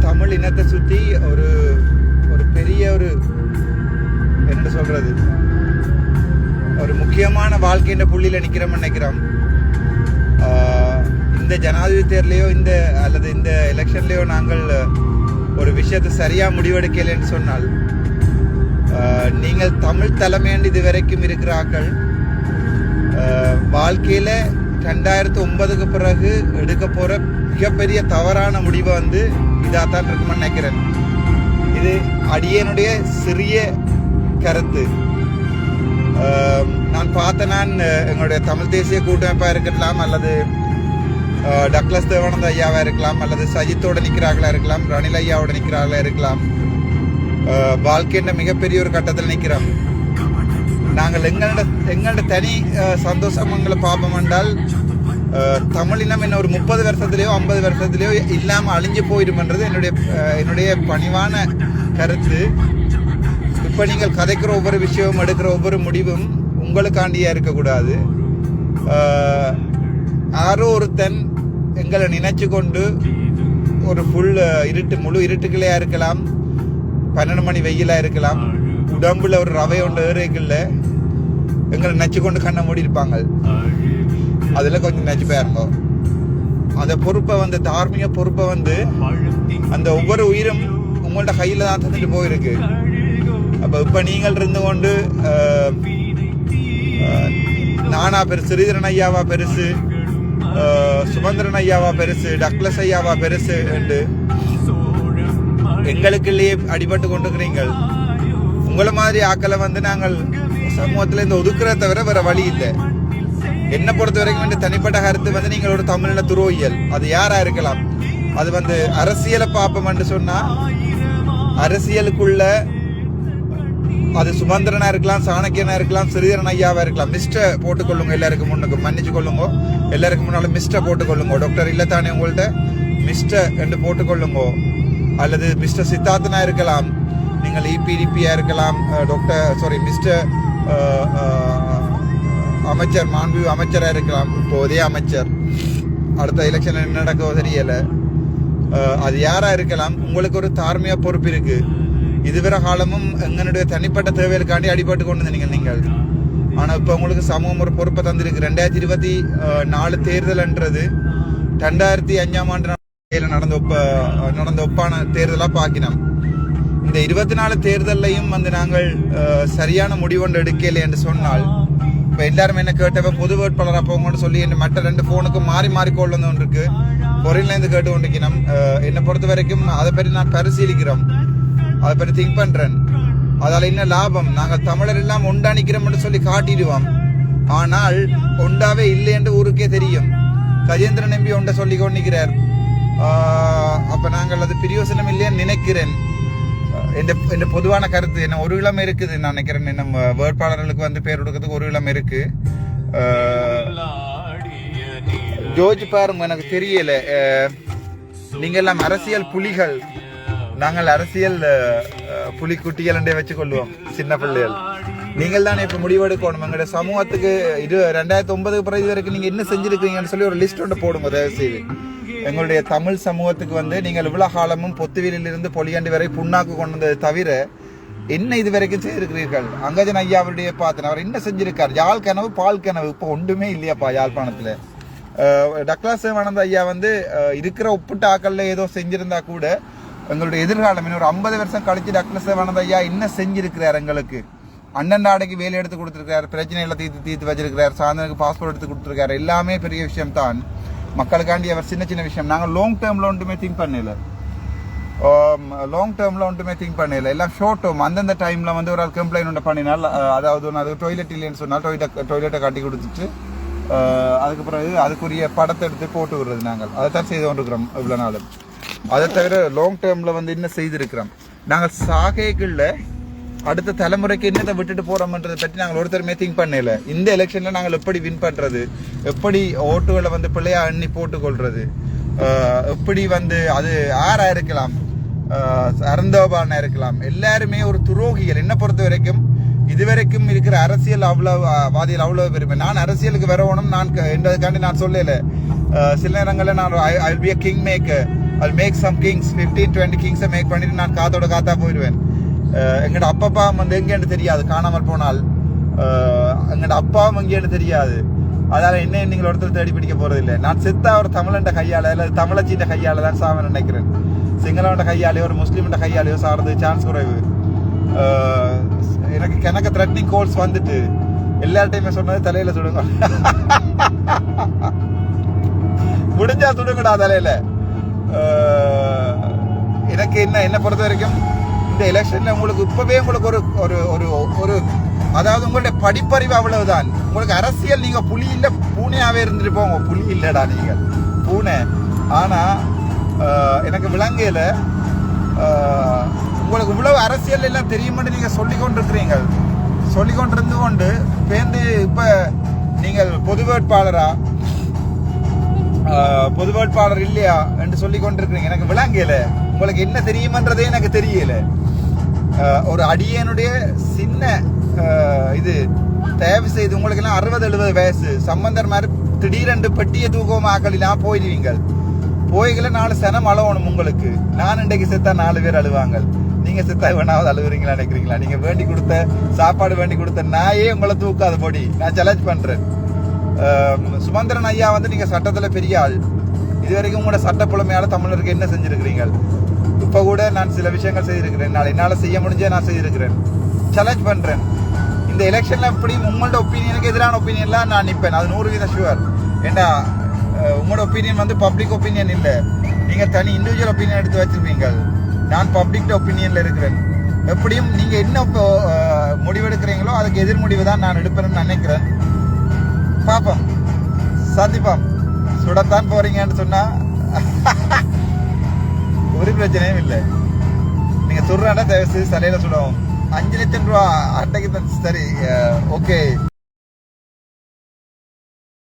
தமிழ் இனத்தை சுற்றி ஒரு ஒரு பெரிய ஒரு என்ன சொல்கிறது ஒரு முக்கியமான வாழ்க்கைன்ற புள்ளியில் நிற்கிறோம்னு நினைக்கிறோம். இந்த ஜனாதிபதி தேர்தலையோ இந்த அல்லது இந்த எலெக்ஷன்லேயோ நாங்கள் ஒரு விஷயத்தை சரியாக முடிவெடுக்கலைன்னு சொன்னால் நீங்கள் தமிழ் தலைமையண்டு இது வரைக்கும் இருக்கிறார்கள் வாழ்க்கையில் ரெண்டாயிரத்தி ஒன்பதுக்கு பிறகு எடுக்க போகிற மிகப்பெரிய தவறான முடிவை வந்து இதாக தான் இருக்குமென்னு நினைக்கிறேன். இது அடியனுடைய சிறிய கருத்து. நான் பார்த்த நான் எங்களுடைய தமிழ் தேசிய கூட்டமைப்பாக இருக்கலாம் அல்லது டக்ளஸ் தேவானந்த ஐயாவாக இருக்கலாம் அல்லது சஜித்தோட நிற்கிறார்களா இருக்கலாம் ரணில் ஐயாவோட நிற்கிறார்களா இருக்கலாம். வாழ்க்கையின் வாழ்க்கைன்ற மிகப்பெரிய ஒரு கட்டத்தில் நிற்கிறோம் நாங்கள் எங்களோட எங்களோட தனி சந்தோஷம் எங்களை பார்ப்போம் என்றால் தமிழினம் என்ன ஒரு முப்பது வருஷத்துலேயோ ஐம்பது வருஷத்துலேயோ இல்லாமல் அழிஞ்சு போயிடும்ன்றது என்னுடைய என்னுடைய பணிவான கருத்து. இப்போ நீங்கள் கதைக்கிற ஒவ்வொரு விஷயமும் எடுக்கிற ஒவ்வொரு முடிவும் உங்களுக்காண்டியாக இருக்கக்கூடாது. யாரோ ஒருத்தன் எங்களை நினைச்சு கொண்டு ஒரு ஃபுல் இருட்டு முழு இருட்டுக்குள்ளேயா இருக்கலாம். பன்னெண்டு மணி வெயிலாக இருக்கலாம். உடம்புல ஒரு ரவை ஒன்று ஏறைக்குள்ள எங்களை நச்சு கொண்டு கண்ணை மூடி இருப்பாங்க அதில் கொஞ்சம் நச்சு போயிருங்க அந்த பொறுப்பை வந்து தார்மீக பொறுப்பை வந்து அந்த ஒவ்வொரு உயிரும் உங்கள்ட்ட கையில் தான் தந்துட்டு போயிருக்கு. அப்போ இப்போ நீங்கள் இருந்து கொண்டு நானா பெருசு ஸ்ரீதரன் ஐயாவா பெருசு சுமந்திரன் ஐயாவா பெருசு டக்ளஸ் ஐயாவா பெருசு என்று எங்களுக்குள்ளேயே அடிபட்டு கொண்டுக்கிறீங்கள் உங்களை மாதிரி ஆக்களை வந்து நாங்கள் சமூகத்தில் இந்த ஒதுக்குறத தவிர வேற வழி இல்லை. என்னை பொறுத்த வரைக்கும் வந்து தனிப்பட்ட கருத்து வந்து நீங்கள் ஒரு தமிழ்ல துரோகியல் அது யாரா இருக்கலாம். அது வந்து அரசியலை பார்ப்போம்னு சொன்னா அரசியலுக்குள்ள அது சுமந்திரனா இருக்கலாம் சாணக்கியனா இருக்கலாம் சிறிதரன் ஐயாவா இருக்கலாம். மிஸ்டர் போட்டுக்கொள்ளுங்க எல்லாருக்கும் முன்னுக்கு மன்னிச்சு கொள்ளுங்க. எல்லாருக்கும் முன்னாலும் மிஸ்டர் போட்டுக்கொள்ளுங்க டாக்டர் இல்லத்தானே உங்கள்ட்ட? மிஸ்டர் என்று போட்டுக்கொள்ளுங்க அல்லது மிஸ்டர் சித்தார்த்தனா இருக்கலாம். நீங்கள் இபிடிபியாக இருக்கலாம் டாக்டர் சாரி மிஸ்டர் அமைச்சர் மாண்பு அமைச்சராக இருக்கலாம் இப்போதே அமைச்சர். அடுத்த எலெக்ஷன் என்ன நடக்கவோ தெரியலை. அது யாராக இருக்கலாம் உங்களுக்கு ஒரு தார்மீக பொறுப்பு இருக்குது இதுவரை காலமும் எங்களுடைய தனிப்பட்ட தேவைகளுக்காண்டி அடிபட்டு கொண்டு வந்தீங்க நீங்கள். ஆனால் இப்போ உங்களுக்கு சமூகம் ஒரு பொறுப்பை தந்திருக்கு. ரெண்டாயிரத்தி இருபத்தி நாலு தேர்தல்ன்றது ரெண்டாயிரத்தி அஞ்சாம் ஆண்டு நடந்த- நடந்த ஒப்ப நடந்த ஒப்பான தேர்தலாக பார்க்கினோம் இந்த இருபத்தி நாலு தேர்தல்லையும் வந்து நாங்கள் சரியான முடிவொன்று எடுக்கலை என்று சொன்னால் இப்ப எல்லாரும் என்ன கேட்டவ பொது வேட்பாளர் அப்போங்கன்னு சொல்லி என் மற்ற ரெண்டு போனுக்கும் மாறி மாறி கொண்டு வந்து ஒன்று இருக்கு. பொருள்ல கேட்டு கொண்டிருக்கணும் என்னை பொறுத்த வரைக்கும் அதை பற்றி நான் பரிசீலிக்கிறோம். அதை பற்றி திங்க் பண்றேன். அதால் என்ன லாபம்? நாங்கள் தமிழர் எல்லாம் ஒண்டாணிக்கிறோம்னு சொல்லி காட்டிடுவோம். ஆனால் ஒண்டாவே இல்லை என்று ஊருக்கே தெரியும். கஜேந்திரன் நம்பி ஒன்றை சொல்லி கொண்டிருக்கிறார் அப்போ அப்ப நாங்கள் அது பிரியோசனம் இல்லைன்னு நினைக்கிறேன். இந்த இந்த பொதுவான கருத்து என்ன? ஒரு இளம் இருக்குது நான் நினைக்கிறேன். நம்ம வேட்பாளர்களுக்கு வந்து பேர் கொடுக்கறதுக்கு ஒரு இளம் இருக்கு. ஜோஜ் பாருங்க எனக்கு தெரியல. நீங்க எல்லாம் அரசியல் புலிகள். நாங்கள் அரசியல் புலிக்குட்டிகள் என்றே வச்சுக்கொள்வோம் சின்ன பிள்ளைகள். நீங்கள் தானே இப்போ முடிவெடுக்கணும்? எங்களுடைய சமூகத்துக்கு இது ரெண்டாயிரத்தி ஒன்பதுக்கு பிறகு வரைக்கும் நீங்கள் என்ன செஞ்சிருக்கீங்கன்னு சொல்லி ஒரு லிஸ்ட் ஒன்று போடுங்க தயவு செய்து எங்களுடைய தமிழ் சமூகத்துக்கு வந்து நீங்கள் இவ்வளவு காலமும் பொத்துவிலில் பொலியாண்டு வரை புண்ணாக்கு கொண்டு வந்ததை தவிர என்ன இது வரைக்கும் செய்திருக்கிறீர்கள்? அங்கஜன் ஐயா அவருடைய பார்த்தேன் அவர் என்ன செஞ்சிருக்கார்? யாழ் கனவு பால் கனவு இப்போ ஒன்றுமே இல்லையாப்பா யாழ்ப்பாணத்தில். அஹ் டக்ளாஸ் சிவானந்த ஐயா வந்து இருக்கிற ஒப்புட்ட ஆக்கல்ல ஏதோ செஞ்சிருந்தா கூட எங்களுடைய எதிர்காலம் இன்னொரு ஒரு ஐம்பது வருஷம் கழிச்சு டக்ளாஸ் சிவானந்த ஐயா என்ன செஞ்சிருக்கிறார் எங்களுக்கு? அண்ணன் நாடைக்கு வேலை எடுத்து கொடுத்துருக்காரு பிரச்சனைகளை தீர்த்து தீர்த்து வச்சிருக்கிறார் சாயந்தரத்துக்கு பாஸ்போர்ட் எடுத்து கொடுத்துருக்காரு எல்லாமே பெரிய விஷயம் தான் மக்களுக்காண்டி அவர் சின்ன சின்ன விஷயம். நாங்கள் லாங் டேர்மில் ஒன்றுமே திங்க் பண்ணல. லாங் டேர்மில் ஒன்றுமே திங்க் பண்ணல. எல்லாம் ஷார்ட் டேர்ம் அந்தந்த டைமில் வந்து ஒரு ஆள் கம்ப்ளைண்ட் ஒன்று பண்ணினால் அதாவது ஒன்று அது டொய்லெட் இல்லைன்னு சொன்னால் டொய்லெட் டொய்லெட்டை காட்டி கொடுத்துட்டு அதுக்கு பிறகு அதுக்குரிய படத்தை எடுத்து போட்டு விடுறது நாங்கள். அதை தான் செய்து கொண்டிருக்கிறோம் இவ்வளோ நாளும். அதை தவிர லாங் டேர்மில் வந்து இன்னும் செய்திருக்கிறோம். நாங்கள் சாகைகளில் அடுத்த தலைமுறைக்கு என்னத்தை விட்டுட்டு போறோம்ன்றதை பற்றி நாங்கள் ஒருத்தருமே திங்க் பண்ணல. இந்த எலெக்ஷன்ல நாங்கள் எப்படி வின் பண்றது? எப்படி ஓட்டுகளை வந்து பிள்ளையா எண்ணி போட்டுக்கொள்றது? எப்படி வந்து அது ஆறா இருக்கலாம். அறந்தோபானா இருக்கலாம். எல்லாருமே ஒரு துரோகிகள். என்ன பொறுத்த வரைக்கும் இதுவரைக்கும் இருக்கிற அரசியல் அவ்வளோ ஆஹ், அவ்வளோ அவ்வளவு பெருமை. நான் அரசியலுக்கு வரவணும் நான் க- என்றதுக்காண்டி நான் சொல்லல. சில நேரங்களில் நான் ஐ பி கிங் மேக் அது make some kings fifteen twenty கிங்ஸை make பண்ணிட்டு நான் காத்தோட காத்தா போயிடுவேன் அஹ் எங்கட அப்பப்பா வந்து எங்கேன்னு தெரியாது காணாமல் போனால் அஹ் எங்கட அப்பாவும் எங்கேன்னு தெரியாது அதால என்ன நீங்கள் ஒருத்தர் தேடி பிடிக்க போறது இல்லை நான் செத்தா ஒரு தமிழண்ட கையால இல்லை தமிழச்சின்ற கையால தான் சாவன் நினைக்கிறேன் சிங்களவண்ட கையாலேயோ ஒரு முஸ்லீம்ட கையாலேயோ சாறது சான்ஸ் குறைவு எனக்கு கணக்க த்ரெட்னிங் கோல்ஸ் வந்துட்டு எல்லார்ட்டையுமே சொன்னது தலையில சுடுங்க முடிஞ்சா சுடுங்கடா தலையில எனக்கு என்ன என்ன பொறுத்த வரைக்கும் இந்த எலெக்ஷன்ல உங்களுக்கு இப்பவே உங்களுக்கு ஒரு ஒரு ஒரு ஒரு அதாவது உங்களுடைய படிப்பறிவு அவ்வளவுதான். உங்களுக்கு அரசியல் நீங்க புலி இல்ல பூனையாவே இருந்துட்டு போங்க. புலி இல்லடா நீங்க பூனை. ஆனா எனக்கு விளங்கையில உங்களுக்கு இவ்வளவு அரசியல் எல்லாம் தெரியுமென்று நீங்க சொல்லி கொண்டிருக்கிறீங்க. சொல்லி கொண்டிருந்து கொண்டு பேருந்து இப்ப நீங்கள் பொது வேட்பாளரா? பொது வேட்பாளர் இல்லையா? என்று சொல்லி கொண்டிருக்கிறீங்க. எனக்கு விளங்கல. உங்களுக்கு என்ன தெரியுமன்றதே எனக்கு தெரியல. ஒரு அடியனுடைய சின்ன இது தயவு செய்து உங்களுக்கு எல்லாம் அறுபது எழுபது வயசு. சம்பந்தர் மாதிரி திடீரென்று பெட்டியை தூக்கம் ஆக்கலாம் போயிடுவீங்க போய்கள நாலு சனம் அழவணும் உங்களுக்கு. நான் இன்றைக்கு செத்தா நாலு பேர் அழுவாங்க. நீங்க செத்தா வேணாவது அழுகுறீங்களா நினைக்கிறீங்களா? நீங்க வேண்டி கொடுத்த சாப்பாடு வேண்டி கொடுத்த நாயே உங்களை தூக்காத பொடி. நான் சேலஞ்ச் பண்றேன். சுமந்திரன் ஐயா வந்து நீங்க சட்டத்துல பெரிய ஆள். இதுவரைக்கும் உங்களோட சட்ட புலமையால தமிழருக்கு என்ன செஞ்சிருக்கிறீங்க? இப்ப கூட நான் சில விஷயங்கள் செய்திருக்கிறேன். நாளை என்னால செய்ய முடிஞ்சே நான் செய்திருக்கிறேன். சேலஞ்ச் பண்றேன். இந்த எலெக்ஷன்ல எப்படி உங்களோட ஒப்பீனியனுக்கு எதிரான ஒப்பீனியன்லாம் நான் நிற்பேன் அது நூறு வீத ஷுவர் ஏண்டா உங்களோட ஒப்பீனியன் வந்து பப்ளிக் ஒப்பீனியன் இல்லை. நீங்க தனி இண்டிவிஜுவல் ஒப்பீனியன் எடுத்து வச்சிருப்பீங்க. நான் பப்ளிக் ஒப்பீனியன்ல இருக்கிறேன். எப்படியும் நீங்க என்ன முடிவெடுக்கிறீங்களோ அதுக்கு எதிர் முடிவு தான் நான் எடுப்பேன்னு நினைக்கிறேன். பார்ப்போம். சந்திப்போம். சுடத்தான் போறீங்கன்னு சொன்னா ஒரு பிரச்சனையும் இல்லை. நீங்க சுடுறாண்டா தயவு செய்து சலையில சுடவும். அஞ்சு லட்சம் ரூபா அட்டைக்கு சரி ஓகே